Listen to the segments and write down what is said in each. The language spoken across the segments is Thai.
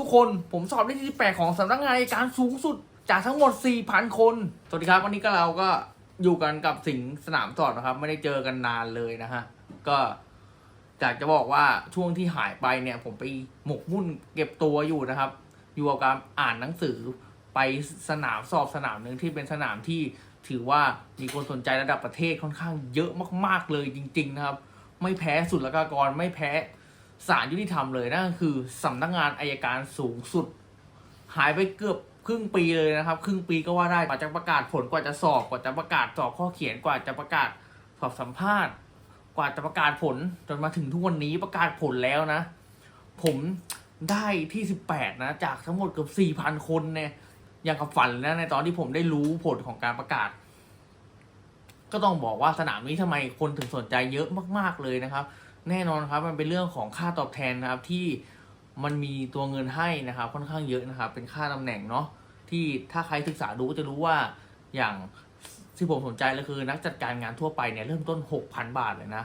ทุกคนผมสอบได้ที่8ของสำนักงานอัยการสูงสุดจากทั้งหมด 4,000 คน สวัสดีครับวันนี้ก็เราก็อยู่กันกับสิงสนามสอบนะครับ ไม่ได้เจอกันนานเลยนะฮะ ก็อยากจะบอกว่าช่วงที่หายไปเนี่ย ผมไปหมกมุ่นเก็บตัวอยู่นะครับ อยู่กับการอ่านหนังสือไปสนามสอบสนามหนึ่งที่เป็นสนามที่ถือว่ามีคนสนใจระดับประเทศค่อนข้างเยอะมาก ๆเลยจริง ๆ นะครับ ไม่แพ้สุดละกากรไม่แพ้ ศาลยุติธรรมเลยนั่นก็คือสำนักงานอายการสูงสุด หายไปเกือบครึ่งปีเลยนะครับ ครึ่งปีก็ว่าได้กว่าจะประกาศผลกว่าจะสอบกว่าจะประกาศสอบข้อเขียนกว่าจะประกาศสอบสัมภาษณ์ กว่าจะประกาศผลจนมาถึงทุกวันนี้ประกาศผลแล้วนะ ผมได้ที่สิบแปดนะ จากทั้งหมดเกือบสี่พันคนเนี่ยอย่างกับฝันเลยนะในตอนที่ผมได้รู้ผลของการประกาศ ก็ต้องบอกว่าสนามนี้ทำไมคนถึงสนใจเยอะมาก ๆเลยนะครับ แน่นอนครับมันเป็นเรื่องของค่าตอบแทนนะครับที่มันมีตัวเงินให้นะครับค่อนข้างเยอะนะครับ เป็นค่าตำแหน่งเนาะที่ถ้าใครศึกษาดูก็จะรู้ว่าอย่างที่ผมสนใจเลยคือ นักจัดการงานทั่วไปเนี่ยเริ่มต้น 6,000 บาทเลยนะ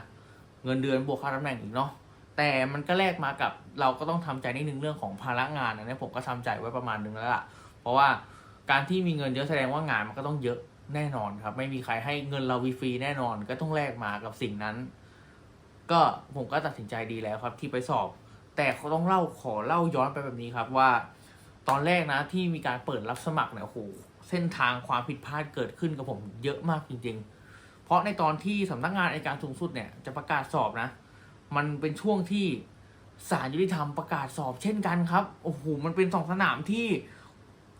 เงินเดือนบวกค่าตำแหน่งอีกเนาะแต่มันก็แลกมากับเราก็ต้องทำใจนิดนึงเรื่องของภาระงานนะเนี่ยผมก็ทำใจไว้ประมาณนึงแล้วล่ะ เพราะว่าการที่มีเงินเยอะแสดงว่างานมันก็ต้องเยอะแน่นอนครับ ไม่มีใครให้เงินเราฟรีแน่นอนก็ต้องแลกมากับสิ่งนั้น ก็ผมก็ตัดสินใจดีแล้วครับที่ไปสอบ แต่เขาต้องเล่าขอเล่าย้อนไปแบบนี้ครับว่า ตอนแรกนะที่มีการเปิดรับสมัครเนี่ยโอ้โหเส้นทางความผิดพลาดเกิดขึ้นกับผมเยอะมากจริง ๆ เพราะในตอนที่สำนักงานอัยการสูงสุดเนี่ยจะประกาศสอบนะ มันเป็นช่วงที่ศาลยุติธรรมประกาศสอบเช่นกันครับโอ้โหมันเป็นสองสนามที่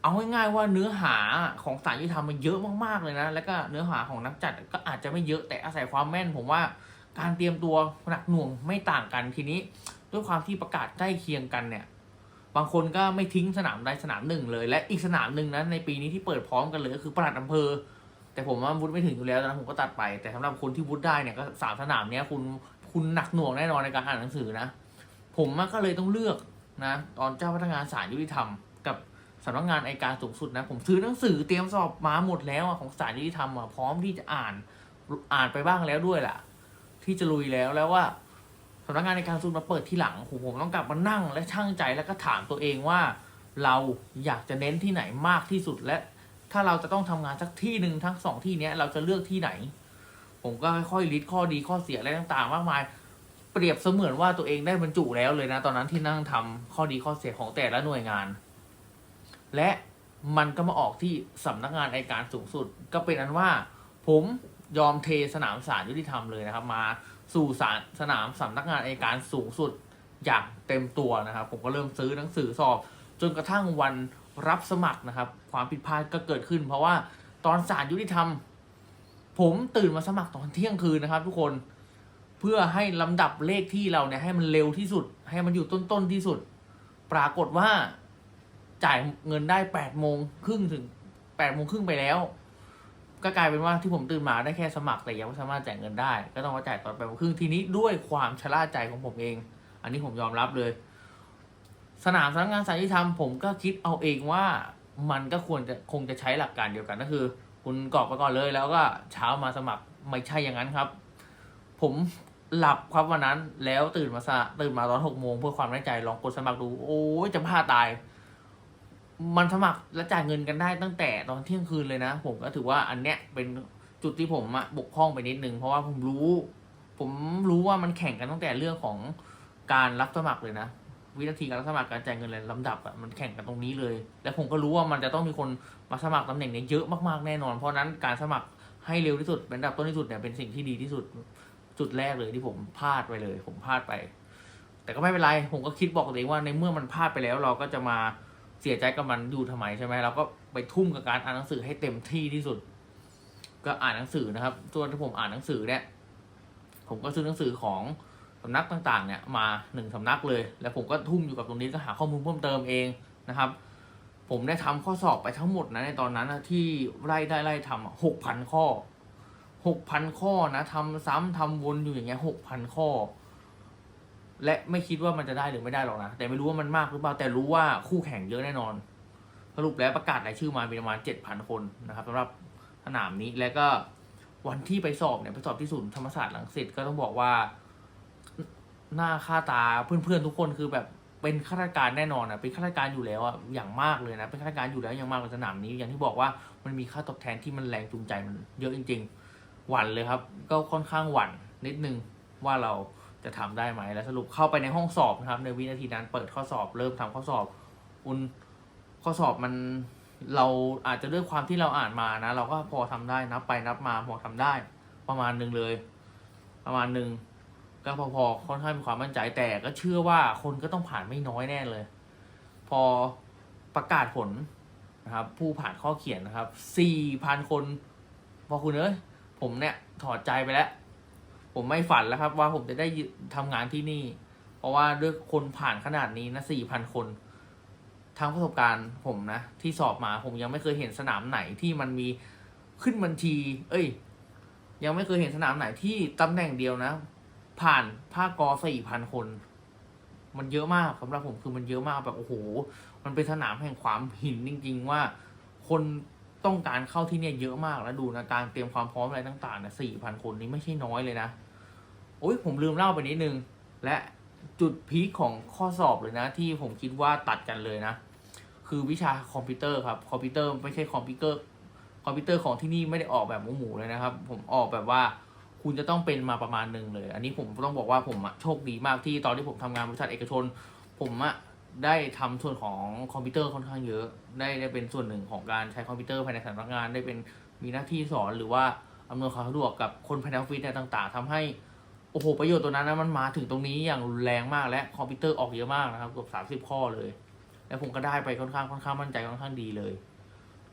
เอาง่ายๆว่าเนื้อหาของศาลยุติธรรมมันเยอะมากๆเลยนะ แล้วก็เนื้อหาของนักจัดก็อาจจะไม่เยอะแต่อาศัยความแม่นผมว่า การเตรียมตัวหนักหน่วงไม่ต่างกันทีนี้ ด้วยความที่ประกาศใกล้เคียงกันเนี่ย บางคนก็ไม่ทิ้งสนามใดสนามหนึ่งเลย และอีกสนามหนึ่งนะในปีนี้ที่เปิดพร้อมกันเลยก็คือปลัดอำเภอ แต่ผมว่าวุฒิไม่ถึงอยู่แล้วนะผมก็ตัดไป แต่สำหรับคนที่วุฒิได้เนี่ยก็สามสนามเนี้ยคุณคุณหนักหน่วงแน่นอนในการอ่านหนังสือนะ ผมก็เลยต้องเลือกนะ ตอนเจ้าพนักงานศาลยุติธรรมกับสำนักงานอัยการสูงสุดนะ ผมซื้อหนังสือเตรียมสอบมาหมดแล้วของศาลยุติธรรมอะพร้อมที่จะอ่านอ่านไปบ้างแล้วด้วยล่ะ ที่จะลุยแล้วแล้วว่าสำนักงานในการสูงมาเปิดที่หลังผมต้องกลับมานั่ง และช่างใจแล้วก็ถามตัวเองว่า เราอยากจะเน้นที่ไหนมากที่สุดและ ถ้าเราจะต้องทำงานสักที่หนึ่งทั้งสองที่เนี้ยเราจะเลือกที่ไหน ผมก็ค่อยๆลิสต์ข้อดีข้อเสียอะไรต่างๆ มากมาย เปรียบเสมือนว่าตัวเองได้บรรจุแล้วเลยนะ ตอนนั้นที่นั่งทำข้อดีข้อเสียของแต่ละหน่วยงาน และมันก็มาออกที่สำนักงานอัยการสูงสุด ก็เป็นอันว่า ผม ยอมเทสนามศาลยุติธรรมเลยนะครับ มาสู่ศาลสนามสำนักงานอัยการสูงสุดอย่างเต็มตัวนะครับ ผมก็เริ่มซื้อหนังสือสอบ จนกระทั่งวันรับสมัครนะครับ ความผิดพลาดก็เกิดขึ้น เพราะว่าตอนศาลยุติธรรม ผมตื่นมาสมัครตอนเที่ยงคืนนะครับ ทุกคนเพื่อให้ลำดับเลขที่เราเนี่ยให้มันเร็วที่สุด ให้มันอยู่ต้นๆที่สุด ปรากฏว่าจ่ายเงินได้แปดโมงครึ่งถึงแปดโมงครึ่งไปแล้ว ก็กลายเป็นว่าที่ผมตื่นมาได้แค่สมัครแต่ยังไม่สามารถจ่ายเงินได้ ก็ต้องมาจ่ายตอนแปดโมงครึ่งทีนี้ด้วยความชะล่าใจของผมเอง อันนี้ผมยอมรับเลย สนามสำนักงานสายยุติธรรมผมก็คิดเอาเองว่ามันก็ควรจะคงจะใช้หลักการเดียวกันก็คือ คุณกรอกไปก่อนเลยแล้วก็เช้ามาสมัครไม่ใช่อย่างนั้นครับ ผมหลับครับวันนั้นแล้วตื่นมาสะตื่นมาตอนหกโมงเพื่อความแน่ใจลองกดสมัครดู โอ้ยจะบ้าตาย มันสมัครและจ่ายเงินกันได้ตั้งแต่ตอนเที่ยงคืนเลยนะ ผมก็ถือว่าอันเนี้ยเป็นจุดที่ผมอะบกพร่องไปนิดนึง เพราะว่าผมรู้ ผมรู้ว่ามันแข่งกันตั้งแต่เรื่องของการรับสมัครเลยนะ วินาทีการรับสมัครการจ่ายเงินเลยลำดับอะมันแข่งกันตรงนี้เลย และผมก็รู้ว่ามันจะต้องมีคนมาสมัครตำแหน่งเนี้ยเยอะมากๆแน่นอน เพราะฉะนั้นการสมัครให้เร็วที่สุดเป็นอันดับต้นที่สุดเนี่ยเป็นสิ่งที่ดีที่สุดจุดแรกเลยที่ผมพลาดไปเลย ผมพลาดไป แต่ก็ไม่เป็นไรผมก็คิดบอกตัวเองว่าในเมื่อมันพลาดไปแล้วเราก็จะมา เสียใจกับมันอยู่ทำไมใช่ไหมเราก็ไปทุ่มกับการอ่านหนังสือให้เต็มที่ที่สุด ก็อ่านหนังสือนะครับ ส่วนที่ผมอ่านหนังสือเนี่ย ผมก็ซื้อหนังสือของสำนักต่างๆ เนี่ย มาหนึ่งสำนักเลย แล้วผมก็ทุ่มอยู่กับตรงนี้ก็หาข้อมูลเพิ่มเติมเองนะครับ ผมได้ทำข้อสอบไปทั้งหมดนะในตอนนั้นนะที่ไล่ได้ไล่ทำหกพันข้อหกพันข้อนะทำซ้ำทำวนอยู่อย่างเงี้ยหกพันข้อ และไม่คิดว่ามันจะได้หรือไม่ได้หรอกนะ แต่ไม่รู้ว่ามันมากหรือเปล่า แต่รู้ว่าคู่แข่งเยอะแน่นอน สรุปแล้วประกาศรายชื่อมามีประมาณเจ็ดพันคนนะครับสำหรับสนามนี้แล้วก็วันที่ไปสอบเนี่ยไปสอบที่ศูนย์ธรรมศาสตร์หลังสิตก็ต้องบอกว่า หน้าค่าตาเพื่อนๆทุกคนคือแบบเป็นข้าราชการแน่นอนอะเป็นข้าราชการอยู่แล้วอะอย่างมากเลยนะเป็นข้าราชการอยู่แล้วอย่างมากในสนามนี้ อย่างที่บอกว่ามันมีค่าตอบแทนที่มันแรงจูงใจมันเยอะจริง ๆ หวั่นเลยครับ ก็ค่อนข้างหวั่นนิดนึงว่าเรา จะทำได้ไหมแล้วสรุปเข้าไปในห้องสอบนะครับ ในวินาทีนั้นเปิดข้อสอบเริ่มทำข้อสอบอุนข้อสอบมันเราอาจจะด้วยความที่เราอ่านมานะ เราก็พอทำได้นับไปนับมาพอทำได้ ประมาณหนึ่งเลย ประมาณหนึ่งก็พอพอค่อนข้างมีความมั่นใจแต่ก็เชื่อว่าคนก็ต้องผ่านไม่น้อยแน่เลย พอประกาศผลนะครับ ผู้ผ่านข้อเขียนนะครับสี่พันคนพอคุณเอ้ยผมเนี่ยถอดใจไปแล้ว ผมไม่ฝันแล้วครับ ว่าผมจะได้ทำงานที่นี่ เพราะว่าด้วยคนผ่านขนาดนี้นะสี่พันคนทั้งประสบการณ์ผมนะ ที่สอบมาผมยังไม่เคยเห็นสนามไหนที่มันมีขึ้นบัญชี เอ้ย ยังไม่เคยเห็นสนามไหนที่ตำแหน่งเดียวนะ ผ่านภาคกอสี่พันคน มันเยอะมากสำหรับผมคือมันเยอะมากแบบโอ้โห มันเป็นสนามแห่งความหินจริง ๆ ว่า คนต้องการเข้าที่เนี่ยเยอะมากแล้วดูนะการเตรียมความพร้อมอะไรต่างๆเนี่ยสี่พันคนนี้ไม่ใช่น้อยเลยนะ โอ้ยผมลืมเล่าไปนิดนึง และจุดพีคของข้อสอบเลยนะ ที่ผมคิดว่าตัดกันเลยนะ คือวิชาคอมพิวเตอร์ครับ คอมพิวเตอร์ไม่ใช่คอมพิวเตอร์ คอมพิวเตอร์ของที่นี่ไม่ได้ออกแบบหมูๆเลยนะครับ ผมออกแบบว่าคุณจะต้องเป็นมาประมาณหนึ่งเลย อันนี้ผมต้องบอกว่าผมโชคดีมากที่ตอนที่ผมทำงานบริษัทเอกชน ผมอะได้ทำส่วนของคอมพิวเตอร์ค่อนข้างเยอะ ได้ได้เป็นส่วนหนึ่งของการใช้คอมพิวเตอร์ภายในสำนักงาน ได้เป็นมีหน้าที่สอนหรือว่าอำนวยความสะดวกกับคนภายในออฟฟิศเนสต่าง ๆทำให้ อ้โห ประโยชน์ตัวนั้นนะมันมาถึงตรงนี้อย่างรุนแรงมากและคอมพิวเตอร์ออกเยอะมากนะครับเกือบสามสิบข้อเลย แล้วผมก็ได้ไปค่อนข้างค่อนข้างมั่นใจค่อนข้างดีเลย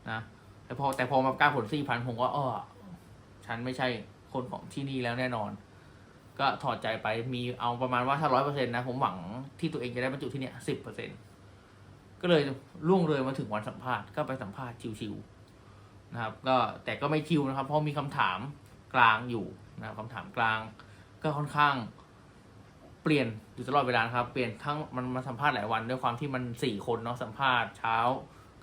นะแต่พอแต่พอมากล้าผลสี่พันผมก็อ้อฉันไม่ใช่คนของที่นี่แล้วแน่นอน ก็ถอดใจไปมีเอาประมาณว่าถ้าร้อยเปอร์เซ็นต์นะ ผมหวังที่ตัวเองจะได้บรรจุที่เนี่ยสิบเปอร์เซ็นต์ก็เลยล่วงเลยมาถึงวันสัมภาษณ์ก็ไปสัมภาษณ์ชิวๆนะครับ ก็แต่ก็ไม่ชิวนะครับ เพราะมีคำถามกลางอยู่นะครับคำถามกลาง ก็ค่อนข้างเปลี่ยนอยู่ตลอดเวลานะครับ เปลี่ยนทั้งมันมาสัมภาษณ์หลายวันด้วยความที่มันสี่คนเนาะสัมภาษณ์เช้า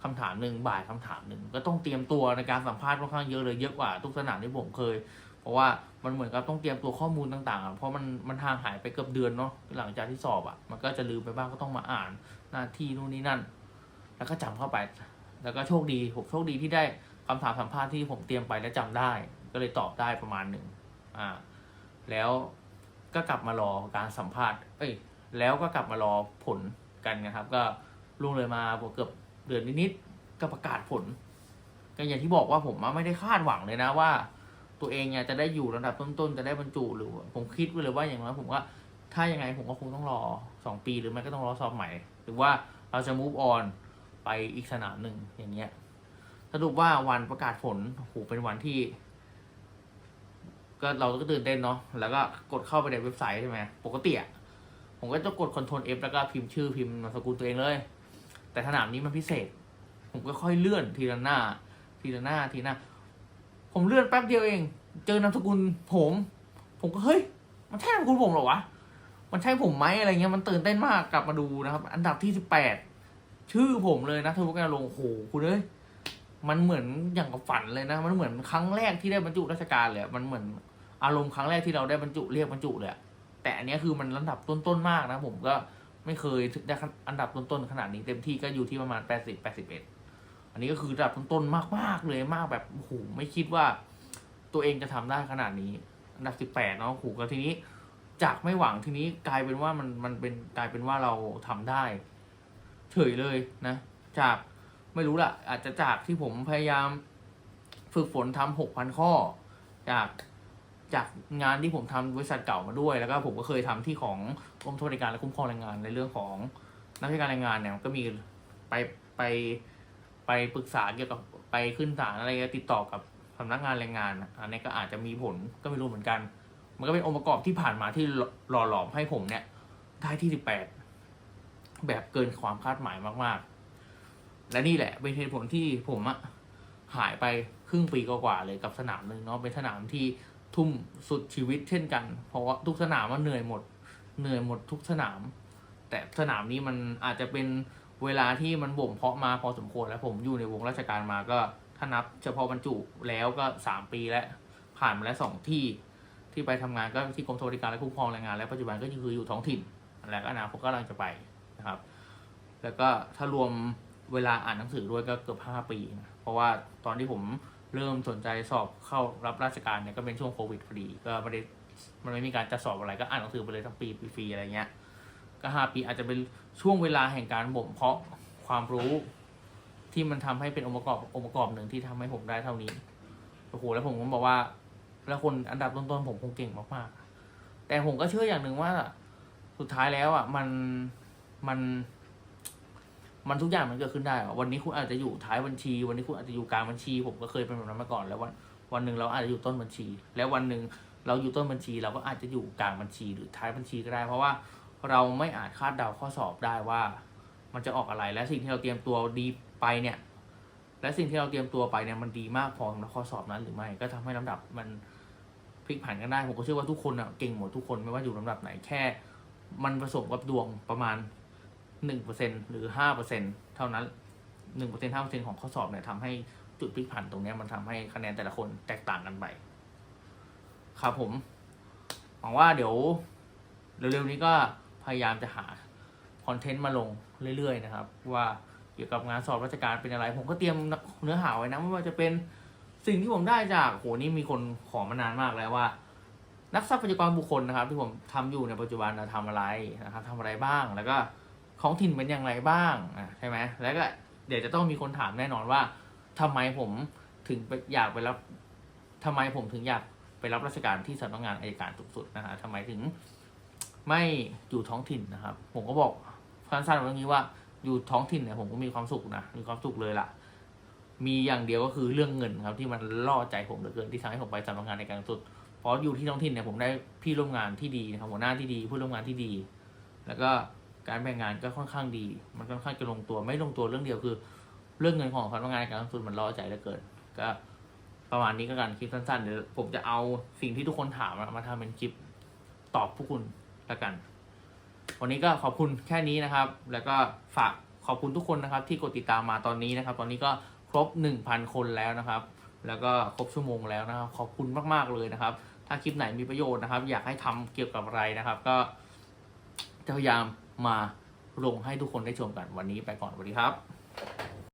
คำถามหนึ่งบ่ายคำถามหนึ่งก็ต้องเตรียมตัวในการสัมภาษณ์ค่อนข้างเยอะเลยเยอะกว่าทุกสนามที่ผมเคย เพราะว่ามันเหมือนกับต้องเตรียมตัวข้อมูลต่างๆ เพราะมันมันห่างหายไปเกือบเดือนเนาะหลังจากที่สอบอะ่ะ มันก็จะลืมไปบ้างก็ต้องมาอ่านหน้าที่นู่นนี่นั่น แล้วก็จำเข้าไป แล้วก็โชคดีผมโชคดีที่ได้คำถามสัมภาษณ์ที่ผมเตรียมไปและจำได้ ก็เลยตอบได้ประมาณหนึ่งอ่า แล้วก็กลับมารอการสัมภาษณ์ เอ้ย แล้วก็กลับมารอผลกันนะครับ ก็ล่วงเลยมาเกือบเดือนนิดๆก็ประกาศผล ก็อย่างที่บอกว่าผมไม่ได้คาดหวังเลยนะว่า ตัวเองเนี่ยจะได้อยู่ระดับต้นๆจะได้บรรจุหรือ ผมคิดไว้เลยว่าอย่างน้อยผมว่าถ้ายังไงผมก็คงต้องรอสองปีหรือไม่ก็ต้องรอสอบใหม่ หรือว่าเราจะ move on ไปอีกสนามหนึ่งอย่างเงี้ยสรุปว่าวันประกาศผลโหเป็นวันที่ ก็เราก็ตื่นเต้นเนาะแล้วก็กดเข้าไปในเว็บไซต์ใช่ไหมปกติอะผมก็จะกด Ctrl F แล้วก็พิมพ์ชื่อพิมพ์นามสกุลตัวเองเลย แต่สนามนี้มันพิเศษ ผมก็ค่อยเลื่อนทีละหน้า ทีละหน้าทีหน้า ผมเลื่อนแป๊บเดียวเอง เจอนามสกุลผม ผมก็เฮ้ย มันใช่นามสกุลผมเหรอวะมันใช่ผมไหมอะไรเงี้ยมันตื่นเต้นมากกลับมาดูนะครับ อันดับที่สิบแปดชื่อผมเลยนะทวุฒิการลงค์โอ้โหคุณเอ้ย มันเหมือนอย่างกับฝันเลยนะ มันเหมือนครั้งแรกที่ได้บรรจุราชการเลยมันเหมือนอารมณ์ครั้งแรกที่เราได้บรรจุเรียกบรรจุเลยแต่อันนี้คือมันระดับต้นๆมากนะ ผมก็ไม่เคยได้อันดับต้นๆขนาดนี้เต็มที่ก็อยู่ที่ประมาณแปดสิบแปดสิบเอ็ดอันนี้ก็คือระดับต้นๆมากๆเลยมากแบบโอ้โหไม่คิดว่า ตัวเองจะทำได้ขนาดนี้ อันดับสิบแปดเนาะโอ้โหก็ทีนี้ จากไม่หวังทีนี้กลายเป็นว่ามันมันเป็นกลายเป็นว่าเราทำได้ เฉยเลยนะ จาก ไม่รู้ละอาจจะจากที่ผมพยายามฝึกฝนทำหกพันข้อ จากจากงานที่ผมทำบริษัทเก่ามาด้วย แล้วก็ผมก็เคยทำที่ของกรมสวัสดิการและคุ้มครองแรงงานในเรื่องของนักวิชาการแรงงานเนี่ยก็มีไปไปไปปรึกษาเกี่ยวกับไปขึ้นศาลอะไรติดต่อกับสำนักงานแรงงานอะอันนี้ก็อาจจะมีผลก็ไม่รู้เหมือนกัน มันก็เป็นองค์ประกอบที่ผ่านมาที่หล่อหลอมให้ผมเนี่ยได้ที่สิบแปดแบบเกินความคาดหมายมากๆ และนี่แหละเป็นเหตุผลที่ผมอะหายไปครึ่งปีกว่าๆเลยกับสนามหนึ่งเนาะเป็นสนามที่ทุ่มสุดชีวิตเช่นกัน เพราะว่าทุกสนามมันเหนื่อยหมด เหนื่อยหมดทุกสนาม แต่สนามนี้มันอาจจะเป็นเวลาที่มันบ่มเพาะมาพอสมควรแล้วผมอยู่ในวงราชการมาก็ถ้านับเฉพาะบรรจุแล้วก็สามปีแล้วผ่านมาแล้วสองที่ที่ไปทำงานก็ที่กรมสวัสดิการและคุ้มครองแรงงาน และปัจจุบันก็คืออยู่ท้องถิ่น แล้วก็อนาคตก็กำลังจะไปนะครับ แล้วก็ถ้ารวม เวลาอ่านหนังสือด้วยก็เกือบห้าปีนะเพราะว่าตอนที่ผมเริ่มสนใจสอบเข้ารับราชการเนี่ยก็เป็นช่วงโควิดพอดีก็ไม่ได้มันไม่มีการจะสอบอะไรก็อ่านหนังสือไปเลยทั้งปีฟรีอะไรเงี้ยก็ห้าปีอาจจะเป็นช่วงเวลาแห่งการบ่มเพาะความรู้ที่มันทำให้เป็นองค์ประกอบองค์ประกอบหนึ่งที่ทำให้ผมได้เท่านี้โอ้โหแล้วผมก็บอกว่า แล้วคนอันดับต้นๆผมคงเก่งมากๆแต่ผมก็เชื่ออย่างหนึ่งว่า สุดท้ายแล้วอะมันมัน มันทุกอย่างมันเกิดขึ้นได้อะวันนี้คุณอาจจะอยู่ท้ายบัญชี วันนี้คุณอาจจะอยู่กลางบัญชี ผมก็เคยเป็นแบบนั้นมาก่อน แล้ววันวันหนึ่งเราอาจจะอยู่ต้นบัญชี แล้ววันหนึ่งเราอยู่ต้นบัญชี เราก็อาจจะอยู่กลางบัญชีหรือท้ายบัญชีก็ได้ เพราะว่าเราไม่อาจคาดเดาข้อสอบได้ว่า มันจะออกอะไร และสิ่งที่เราเตรียมตัวดีไปเนี่ย และสิ่งที่เราเตรียมตัวไปเนี่ยมันดีมากพอสำหรับข้อสอบนั้นหรือไม่ ก็ทำให้ลำดับมันพลิกผันกันได้ ผมก็เชื่อว่าทุกคนอะเก่งหมดทุกคนไม่ว่าอยู่ลำดับไหนแค่ มันผสมกับดวงประมาณ หนึ่งเปอร์เซ็นหรือห้าเปอร์เซ็นเท่านั้นหนึ่งเปอร์เซ็นห้าเปอร์เซ็นของข้อสอบเนี่ยทำให้จุดพลิกผันตรงนี้มันทำให้คะแนนแต่ละคนแตกต่างกันไป ครับผม หวังว่าเดี๋ยวเร็วๆนี้ก็พยายามจะหาคอนเทนต์มาลงเรื่อยๆนะครับ ว่าเกี่ยวกับงานสอบราชการเป็นอะไร ผมก็เตรียมเนื้อหาไว้นะไม่ว่าจะเป็นสิ่งที่ผมได้จากโหนี่มีคนขอมานานมากแล้วว่า นักทรัพยากรบุคคลนะครับ ที่ผมทำอยู่ในปัจจุบันนะทำอะไรนะครับทำอะไรบ้างแล้วก็ ท้องถิ่นเป็นอย่างไรบ้างอะใช่ไหมแล้วก็เดี๋ยวจะต้องมีคนถามแน่นอนว่าทำไมผมถึงอยากไปรับทำไมผมถึงอยากไปรับราชการที่สำนักงานอายการสูงสุดนะฮะทำไมถึงไม่อยู่ท้องถิ่นนะครับ ผมก็บอกสั้นๆว่าอย่างนี้ว่าอยู่ท้องถิ่นเนี่ยผมก็มีความสุขนะมีความสุขเลยล่ะ มีอย่างเดียวก็คือเรื่องเงินครับที่มันล่อใจผมเหลือเกินที่ทำให้ผมไปสำนักงานในการสูงสุดเพราะอยู่ที่ท้องถิ่นเนี่ยผมได้พี่ร่วมงานที่ดีนะครับหัวหน้าที่ดีผู้ร่วมงานที่ดี แล้วก็ การแบ่งงานก็ค่อนข้างดี มันค่อนข้างจะลงตัวไม่ลงตัวเรื่องเดียวคือ เรื่องเงินของสำนักงานการสูงสุดมันล่อใจเหลือเกินก็ประมาณนี้ก็กันคลิปสั้นๆเดี๋ยวผมจะเอาสิ่งที่ทุกคนถามมาทำเป็นคลิปตอบพวกคุณละกัน วันนี้ก็ขอบคุณแค่นี้นะครับ แล้วก็ฝากขอบคุณทุกคนนะครับ ที่กดติดตามมาตอนนี้นะครับ ตอนนี้ก็ครบ 1,000 คนแล้วนะครับ แล้วก็ครบชั่วโมงแล้วนะครับ ขอบคุณมากๆเลยนะครับ ถ้าคลิปไหนมีประโยชน์นะครับ อยากให้ทำเกี่ยวกับอะไรนะครับ ก็จะพยายาม มาลงให้ทุกคนได้ชมกันวันนี้ไปก่อนสวัสดีครับ